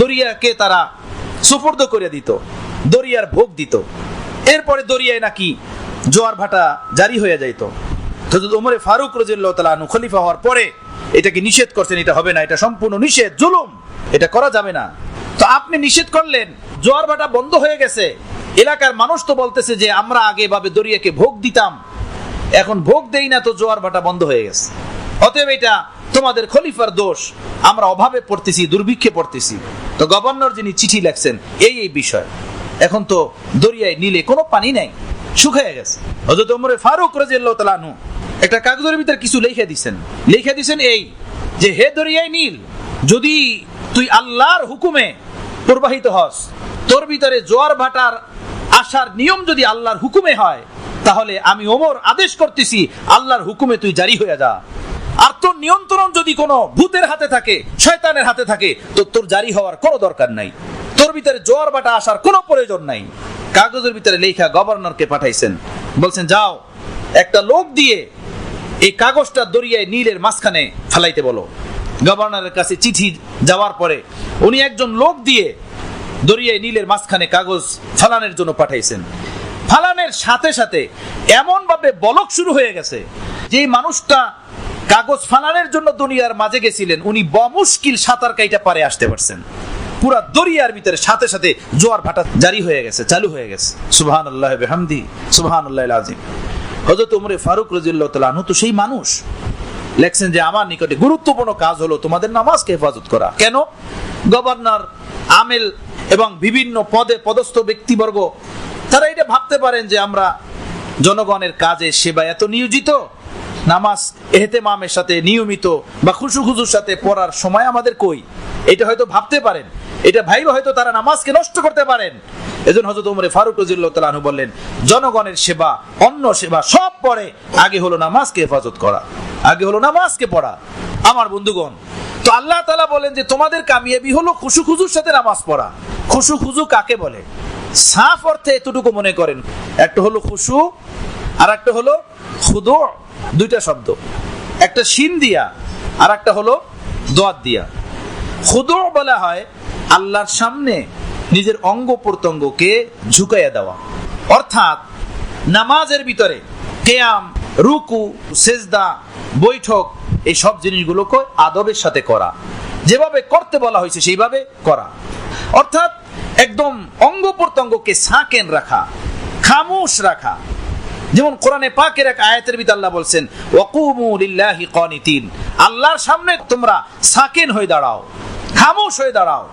দরিয়াকে তারা সুপর্দ করে দিত, দরিয়ার ভোগ দিত। এরপরে দরিয়ায় নাকি জোয়ার ভাটা জারি হয়ে যাইত। হযরত ওমরে ফারুক আনহু খলিফা হওয়ার পরে এটাকে নিষেধ করছেন, এটা হবে না, এটা সম্পূর্ণ নিষেধ, জুলুম, এটা করা যাবে না। তো আপনি নিষেধ করলেন, জোয়ার ভাটা বন্ধ হয়ে গেছে। এলাকার মানুষ তো বলতেছে যে, আমরা আগে ভাবে দরিয়াকে ভোগ দিতাম, এখন ভোগ দেই না, তো জোয়ার ভাটা বন্ধ হয়ে গেছে। অতএব এটা তোমাদের খলিফার দোষ আমরা অভাবে পড়তেছি, দুর্ভিক্ষে পড়তেছি। তো গভর্নর যিনি চিঠি লেখছেন, এই এই বিষয়। এখন তো দরিয়ায় নিলে কোনো পানি নাই শুকিয়ে গেছে। হযরত ওমরে ফারুক রাদিয়াল্লাহু তাআলা আনহু একটা কাগজের ভিতর কিছু লিখে দিছেন। লিখে দিছেন এই যে, হে দরিয়ায় নীল, যদি তুই আল্লাহর হুকুমে প্রবাহিত হস, তোর ভিতরে জোয়ার ভাটার আসার নিয়ম যদি আল্লাহর হুকুমে হয়, তাহলে আমি ওমর আদেশ করতেছি, আল্লাহর হুকুমে তুই জারি হয়ে যা। আর তোর নিয়ন্ত্রণ যদি কোনো ভূতের হাতে থাকে, শয়তানের হাতে থাকে, তো তোর জারি হওয়ার কোনো দরকার নাই। তোর ভিতরে জোয়ার বাটা আসার কোনো প্রয়োজন নাই। কাগজের ভিতরে লেখা গভর্নরকে পাঠাইছেন। বলছেন, যাও, একটা লোক দিয়ে এই কাগজটা দরিয়ায় নীলের মাঝখানে ফেলাইতে বলো। গভর্নরের কাছে চিঠি যাওয়ার পরে উনি একজন লোক দিয়ে দরিয়ায় নীলের মাঝখানে কাগজ ফালানের জন্য পাঠাইছেন। ফালানের সাথে সাথে এমন ভাবে বলক শুরু হয়ে গেছে যে মানুষটা কাগজ ফালানের জন্য দুনিয়ার মাঝে গেছিলেন, উনি বমুশকিল সাঁতার কাইটা পারে আসতে পারছেন। পুরা দরিয়ার ভিতরে সাথে সাথে জোয়ার ভাটা জারি হয়ে গেছে, চালু হয়ে গেছে। সুবহান আল্লাহ বেহামদি সুবহান আল্লাহ আজিম হজরত উমরে ফারুক রাজিল্লাহ তো সেই মানুষ। লেখছেন যে, আমার নিকটে গুরুত্বপূর্ণ কাজ হলো তোমাদের নামাজকে হেফাজত করা। কেন? গভর্নর, আমেল এবং বিভিন্ন পদে পদস্থ ব্যক্তিবর্গ, তারা এটা ভাবতে পারেন যে, আমরা জনগণের কাজে সেবা এত নিয়োজিত নামাজ এহতেমামের সাথে নিয়মিত বা খুশু খুশুর সাথে পড়ার সময় আমাদের কই? এটা হয়তো ভাবতে পারেন। এটা ভাইবা হয়তো তারা নামাজকে নষ্ট করতে পারেন। এজন্য হজরত উমরে ফারুক রাজিল্লাহ বললেন, জনগণের সেবা, অন্য সেবা সব পরে আগে হলো নামাজকে হেফাজত করা, আগে হলো নামাজকে পড়া। আমার বন্ধুগণ, তো আল্লাহ তালা বলেন যে, তোমাদের কামিয়াবি হলো খুশু খুজুর সাথে নামাজ পড়া। খুশু খুজু কাকে বলে? সাফ অর্থে এতটুকু মনে করেন। একটা হলো খুশু আর একটা হলো খুদো। দুইটা শব্দ। একটা শিন দিয়া আর একটা হলো দোয়াত দিয়া। খুদো বলা হয় আল্লাহর সামনে নিজের অঙ্গ প্রত্যঙ্গকে ঝুঁকাইয়া দেওয়া। অর্থাৎ নামাজের ভিতরে কেয়াম, রুকু, সেজদা, বৈঠক, এই সব জিনিসগুলোকে আদবের সাথে করা। যেভাবে করতে বলা হয়েছে সেইভাবে করা। অর্থাৎ একদম অঙ্গ প্রত্যঙ্গকে সাকেন রাখা, খামোশ রাখা। যেমন কোরআনে পাকের এক আয়াতের ভিতর আল্লাহ বলছেন, ওয়াকুমু লিল্লাহি কানিতিন আল্লাহর সামনে তোমরা সাকেন হয়ে দাঁড়াও, খামোশ হয়ে দাঁড়াও।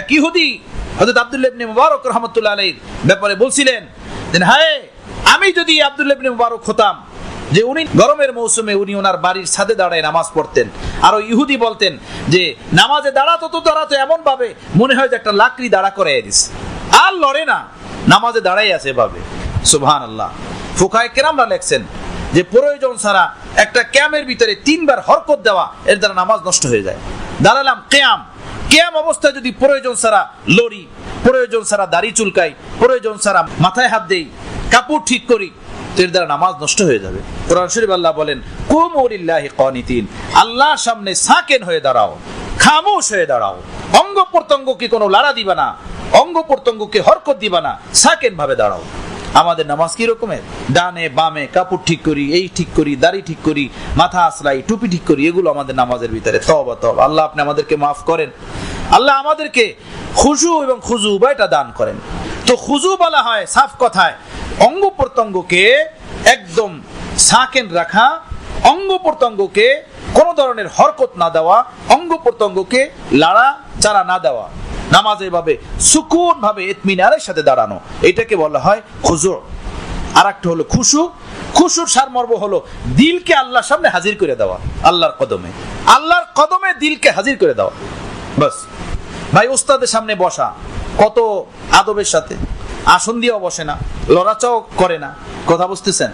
এক ইহুদি হযরত আব্দুল্লাহ ইবনে মুবারক রাহমাতুল্লাহ আলাইহির ব্যাপারে বলছিলেন যে, হায়, আমি যদি আব্দুল্লাহ ইবনে মুবারক হতাম, যে উনি গরমের মৌসুমে উনি ওনার বাড়ির ছাদে দাঁড়ায় নামাজ পড়তেন। আর ওই ইহুদি বলতেন যে, নামাজে দাঁড়াতো তো দাঁড়াতো এমন ভাবে মনে হয় যে একটা লাকড়ি দাঁড়া করে দিস আর লড়ে না, নামাজে দাঁড়াই আছে এভাবে। সুবহান আল্লাহ ফুকায় কেরামরা লেখছেন যে প্রয়োজন ছাড়া একটা ক্যামের ভিতরে তিনবার হরকত দেওয়া, এর দ্বারা নামাজ নষ্ট হয়ে যায়। দাঁড়ালাম, কেয়াম। কেয়াম অবস্থায় যদি প্রয়োজন ছাড়া লড়ি, প্রয়োজন ছাড়া দাড়ি চুলকাই, প্রয়োজন ছাড়া মাথায় হাত দেই, কাপড় ঠিক করি এর দ্বারা নামাজ নষ্ট হয়ে যাবে। কোরআন শরীফ আল্লাহ বলেন কুমুরিল্লাহি কানিতিন আল্লাহর সামনে সাকেন হয়ে দাঁড়াও, খামোশ হয়ে দাঁড়াও। অঙ্গ প্রত্যঙ্গকে কোনো লাড়া দিবা না, অঙ্গ প্রত্যঙ্গকে হরকত দিবা না সাকেন ভাবে দাঁড়াও। আমাদের নামাজ কি রকমের? ডানে, বামে, কাপড় ঠিক করি, এই ঠিক করি, দাড়ি ঠিক করি, মাথা আসলাই টুপি ঠিক করি, এগুলো আমাদের নামাজের ভিতরে। তবা তবা আল্লাহ আপনি আমাদেরকে মাফ করেন। আল্লাহ আমাদেরকে খুজু এবং খুজু উভয়টা দান করেন। তো খুজু বলা হয় সাফ কথায় অঙ্গ প্রত্যঙ্গকে একদম সাকেন রাখা, অঙ্গ প্রত্যঙ্গকে কোনো ধরনের হরকত না দেওয়া, অঙ্গ প্রত্যঙ্গকে লাড়া চারা না দেওয়া। নামাজ এভাবে সুকুন ভাবে ইতমিনারের সাথে দাঁড়ানো। এটাকে বলা হয় খুজু। আর একটা হলো খুশু। খুশুর সারমর্ম হলো দিলকে আল্লাহর সামনে হাজির করে দেওয়া, আল্লাহর কদমে। আল্লাহর কদমে দিলকে হাজির করে দেওয়া। বাস। ভাই ওস্তাদের সামনে বসা, কত আদবের সাথে। আসন দিয়েও বসে না, লড়াচাও করে না। কথা বুঝতেছেন?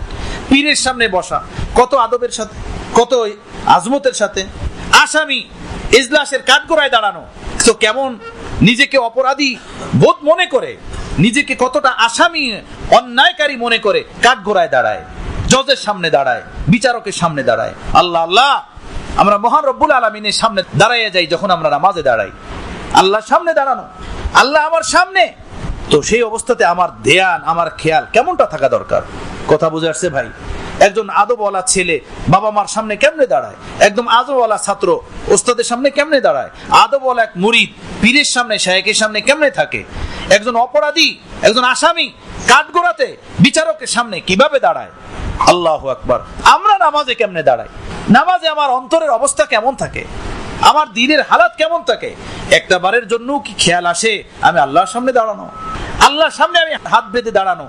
পীরের সামনে বসা, কত আদবের সাথে, কত আজমতের সাথে। আসামি, ইজলাসের কাঠগোড়ায় দাঁড়ানো। তো কেমন নিজেকে অপরাধী বোধ মনে করে, নিজেকে কতটা আসামি, অন্যায়কারী মনে করে, কাঠগোড়ায় দাঁড়ায়, জজের সামনে দাঁড়ায়, বিচারকের সামনে দাঁড়ায়। আল্লাহ আল্লাহ! আমরা মহান রব্বুল আলমিনের সামনে দাঁড়াইয়া যাই যখন আমরা নামাজে দাঁড়াই। আল্লাহর সামনে দাঁড়ানো, আল্লাহ আমার সামনে। তো সেই অবস্থাতে আমার ধ্যান, আমার খেয়াল কেমনটা থাকা দরকার? কথা বুঝে আসছে ভাই? একজন আদবওয়ালা ছেলে বাবা মার সামনে কেমনে দাঁড়ায়? একদম আদবওয়ালা ছাত্র, ওস্তাদের সামনে কেমনে দাঁড়ায়? আদবওয়ালা এক মুরিদ, পীরের সামনে, শায়েকের সামনে কেমনে থাকে? একজন অপরাধী, একজন আসামি, কাঠগোড়াতে, বিচারকের সামনে কীভাবে দাঁড়ায়? আল্লাহ আকবার। আমরা নামাজে কেমনে দাঁড়াই? নামাজে আমার অন্তরের অবস্থা কেমন থাকে? আমার দিনের হালাত কেমন থাকে? একটা বারের জন্য কি খেয়াল আসে আমি আল্লাহর সামনে দাঁড়ানো? আল্লাহর সামনে আমি হাত বেঁধে দাঁড়ানো?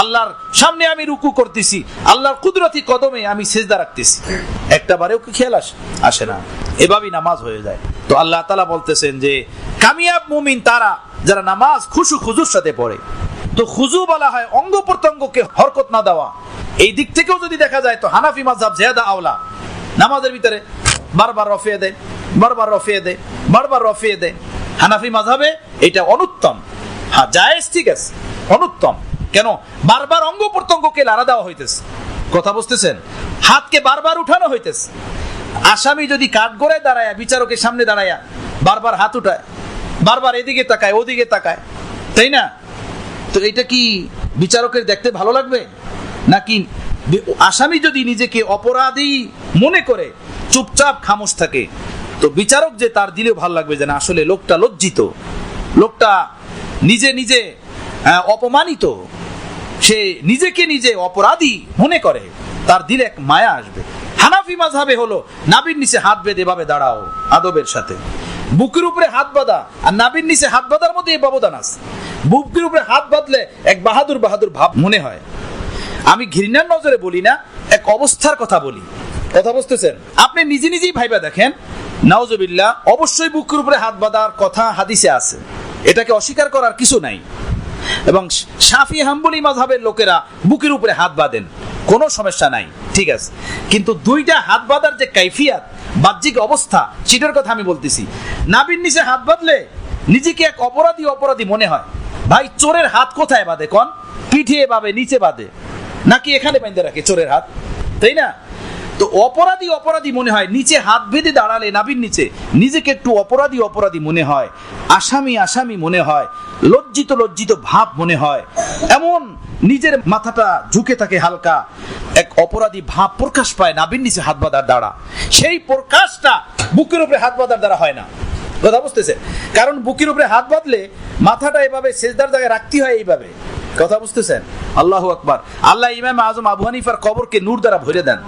আল্লাহর সামনে আমি রুকু করতেছি, আল্লাহর কুদরতি কদমে আমি সেজদা রাখতেছি। একটা বারেও কি খেয়াল আসে আসে না। এভাবেই নামাজ হয়ে যায়। তো আল্লাহ তালা বলতেছেন যে, কামিয়াব মুমিন তারা যারা নামাজ খুশু খুজুর সাথে পড়ে, তো খুজু বলা হয় অঙ্গ প্রত্যঙ্গকে হরকত না দেওয়া। এই দিক থেকেও যদি দেখা যায়, তো হানাফি মাঝাব জেহাদা আওলা। নামাজের ভিতরে বারবার রফিয়ে দেয়, বারবার রফিয়ে দেয়, বারবার রফিয়ে দেয়। হানাফি মাঝাবে এটা অনুত্তম। হ্যাঁ জায়েজ ঠিক আছে, অনুত্তম। কেন? বারবার অঙ্গ প্রত্যঙ্গকে লাড়া দেওয়া হইতেছে। কথা বুঝতেছেন? হাতকে বারবার উঠানো হইতেছে। আসামি যদি কাঠগড়ায় দাঁড়ায়, বিচারকের সামনে দাঁড়ায়, বারবার হাত উঠায়, বারবার এদিকে তাকায়, ওদিকে তাকায়, তাই না? তো এটা কি বিচারকের দেখতে ভালো লাগবে? নাকি আসামি যদি নিজেকে অপরাধী মনে করে, চুপচাপ খামোশ থাকে, তো বিচারক যে তার দিলেও ভালো লাগবে যে না, আসলে লোকটা লজ্জিত। লোকটা নিজে নিজে অপমানিত। সে নিজেকে নিজে অপরাধী মনে করে। তার দিলে এক মায়া আসবে। হানাফি মাঝাবে হলো, নাবির নিচে হাত বেঁধে এভাবে দাঁড়াও আদবের সাথে। বুকের উপরে হাত বাঁধা, আর নাবির নিচে হাত বাঁধার মধ্যে এই ব্যবধান আছে। বুকের উপরে হাত বাঁধলে এক বাহাদুর বাহাদুর ভাব মনে হয়। আমি ঘৃণার নজরে বলি না, এক অবস্থার কথা বলি। কথা বুঝতেছেন? আপনি নিজে নিজেই ভাইবা দেখেন। নাওজবিল্লা অবশ্যই বুকের উপরে হাত বাঁধার কথা হাদিসে আছে। এটাকে অস্বীকার করার কিছু নাই। এবং সাফি হাম্বলি মাঝহের লোকেরা বুকের উপরে হাত বাঁধেন। কোনো সমস্যা নাই, ঠিক আছে? কিন্তু দুইটা হাত বাঁধার যে কাইফিয়াত, বাহ্যিক অবস্থা, সেটার কথা আমি বলতেছি। নাবির নিচে হাত বাঁধলে নিজেকে এক অপরাধী অপরাধী মনে হয়। ভাই, চোরের হাত কোথায় বাঁধে কন? পিঠিয়ে বাঁধে, নিচে বাঁধে। নাকি এখানে বেঁধে রাখে চোরের হাত? তাই না? তো অপরাধী অপরাধী মনে হয়, নিচে হাত বেঁধে দাঁড়ালে নাবির নিচে। নিজেকে একটু অপরাধী অপরাধী মনে হয়, আসামি আসামি মনে হয়, লজ্জিত লজ্জিত ভাব মনে হয়। এমন নিজের মাথাটা ঝুঁকে থাকে হালকা, এক অপরাধী ভাব প্রকাশ পায় নাবির নিচে হাত বাঁধার দ্বারা। সেই প্রকাশটা বুকের উপরে হাত বাঁধার দ্বারা হয় না। কথা বুঝতেছে? কারণ বুকের উপরে হাত বাঁধলে মাথাটা এভাবে সেজদার জায়গায় রাখতে হয় এইভাবে। কথা বুঝতেছেন? আল্লাহ আকবার। আল্লাহ ইমাম আজম আবু হানিফার কবরকে নূর দ্বারা ভরে দেন।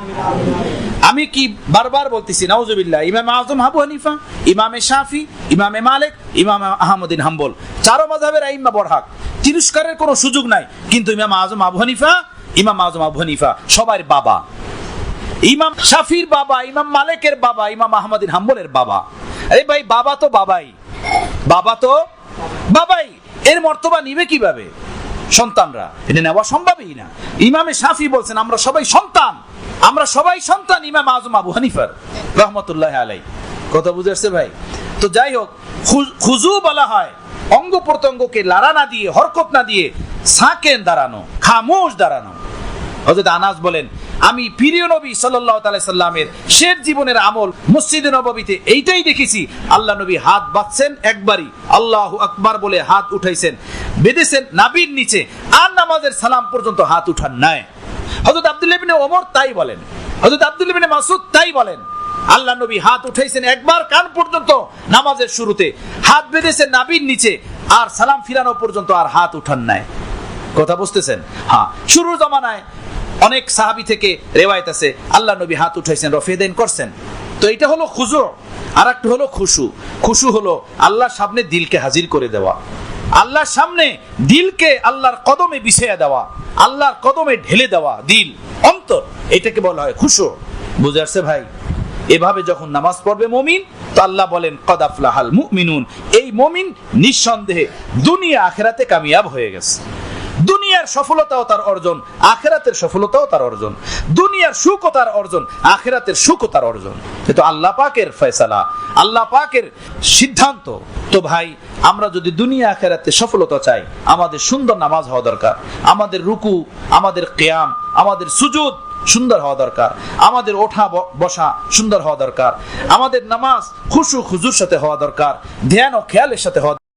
আমি কি বারবার বলতেছি, নাউজুবিল্লাহ, ইমাম আজম আবু হানিফা, ইমামে শাফি, ইমামে মালিক, ইমাম আহমদিন হাম্বল। চারো মাযহাবের আইম্মা বরহাক। তিরস্কারের কোনো সুযোগ নাই, কিন্তু ইমাম আজম আবু হানিফা, ইমাম আজম আবু হানিফা সবার বাবা। ইমাম শাফির বাবা, ইমাম মালিকের বাবা, ইমাম আহমদিন হাম্বলের বাবা। আরে ভাই, বাবা তো বাবাই। বাবা তো বাবাই। এর মর্তবা নিবে কীভাবে? সন্তানরা। এটা নেওয়া সম্ভবই না। ইমামে সাফি বলছেন, আমরা সবাই সন্তান। আমরা সবাই সন্তান ইমাম আজম আবু হানিফার রহমতুল্লাহ আলাই কথা বুঝাচ্ছে ভাই? তো যাই হোক খুজু বলা হয়, অঙ্গ প্রত্যঙ্গকে লাড়া না দিয়ে, হরকত না দিয়ে সাকেন দাঁড়ানো খামোশ দাঁড়ানো আনাস বলেন আমি প্রিয় নবী তাআলা সাল্লামের শেষ জীবনের আমল মসজিদে নববীতে এইটাই দেখেছি। আল্লাহ নবী হাত বাঁধছেন একবারই। আল্লাহু আকবার বলে হাত উঠাইছেন। বেঁধেছেন নাবির নিচে। আর নামাজের সালাম পর্যন্ত হাত উঠান নাই। হযরত আব্দুল্লাহ ইবনে ওমর তাই বলেন। হযরত আব্দুল্লাহ ইবনে মাসউদ তাই বলেন। আল্লাহ নবী হাত উঠাইছেন একবার কান পর্যন্ত নামাজের শুরুতে। হাত বেঁধেছেন নাবির নিচে। আর সালাম ফিরানো পর্যন্ত আর হাত উঠান নাই। কথা বুঝতেছেন? হ্যাঁ। শুরুর জমানায় অনেক সাহাবি থেকে রেওয়ায়ত আছে, আল্লাহ নবী হাত উঠাইছেন রফেদেন করছেন। তো এটা হলো খুজু। আর একটা হলো খুশু। খুশু হলো আল্লাহর সামনে দিলকে হাজির করে দেওয়া। আল্লাহর সামনে দিলকে আল্লাহর কদমে বিছিয়ে দেওয়া, আল্লাহর কদমে ঢেলে দেওয়া দিল, অন্তর। এটাকে বলা হয় খুশু। বুঝে আসছে ভাই? এভাবে যখন নামাজ পড়বে মমিন, তো আল্লাহ বলেন কদাফলাহাল মুমিনুন। এই মমিন নিঃসন্দেহে দুনিয়া আখেরাতে কামিয়াব হয়ে গেছে। দুনিয়ার সফলতাও তার অর্জন, আখেরাতের সফলতাও তার অর্জন। দুনিয়ার সুখও তার অর্জন, আখেরাতের সুখও তার অর্জন। কিন্তু আল্লাহ পাকের ফয়সালা, আল্লাহ পাকের সিদ্ধান্ত। তো ভাই, আমরা যদি দুনিয়া আখেরাতে সফলতা চাই, আমাদের সুন্দর নামাজ হওয়া দরকার, আমাদের রুকু, আমাদের কেয়াম, আমাদের সুজুদ সুন্দর হওয়া দরকার, আমাদের ওঠা বসা সুন্দর হওয়া দরকার, আমাদের নামাজ খুশু খুজুর সাথে হওয়া দরকার, ধ্যান ও খেয়ালের সাথে হওয়া